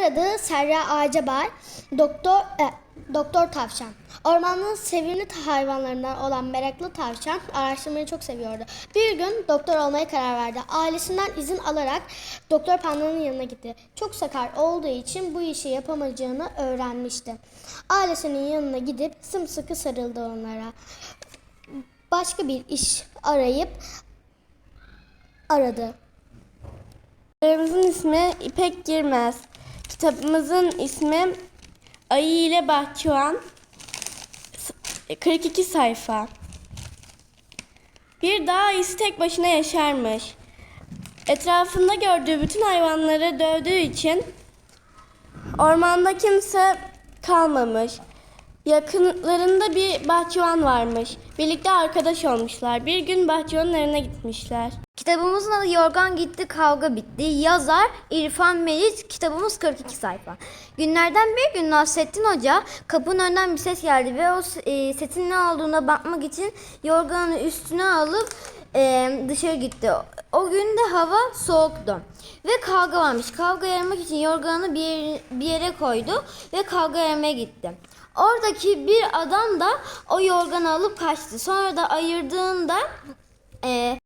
Yazar adı Serra Ağacabar, doktor e, doktor tavşan. Ormanın sevimli hayvanlarından olan meraklı tavşan araştırmayı çok seviyordu. Bir gün doktor olmaya karar verdi. Ailesinden izin alarak doktor pandanın yanına gitti. Çok sakar olduğu için bu işi yapamayacağını öğrenmişti. Ailesinin yanına gidip sımsıkı sarıldı onlara. Başka bir iş arayıp aradı. Kitabımızın ismi İpek Girmez. Kitabımızın ismi Ayı ile Bahçıvan. S- 42 sayfa. Bir dağ ayısı tek başına yaşarmış. Etrafında gördüğü bütün hayvanları dövdüğü için ormanda kimse kalmamış. Yakınlarında bir bahçıvan varmış. Birlikte arkadaş olmuşlar. Bir gün bahçıvanın evine gitmişler. Kitabımızın adı Yorgan Gitti Kavga Bitti. Yazar İrfan Meriç. Kitabımız 42 sayfa. Günlerden bir gün Nasrettin Hoca kapının önünden bir ses geldi ve o e, sesin ne olduğuna bakmak için yorganını üstüne alıp e, dışarı gitti. O gün de hava soğuktu ve kavga varmış. Kavga yaramak için yorganını bir yere, bir yere koydu ve kavga yaramaya gitti. Oradaki bir adam da o yorganı alıp kaçtı. Sonra da ayırdığında e,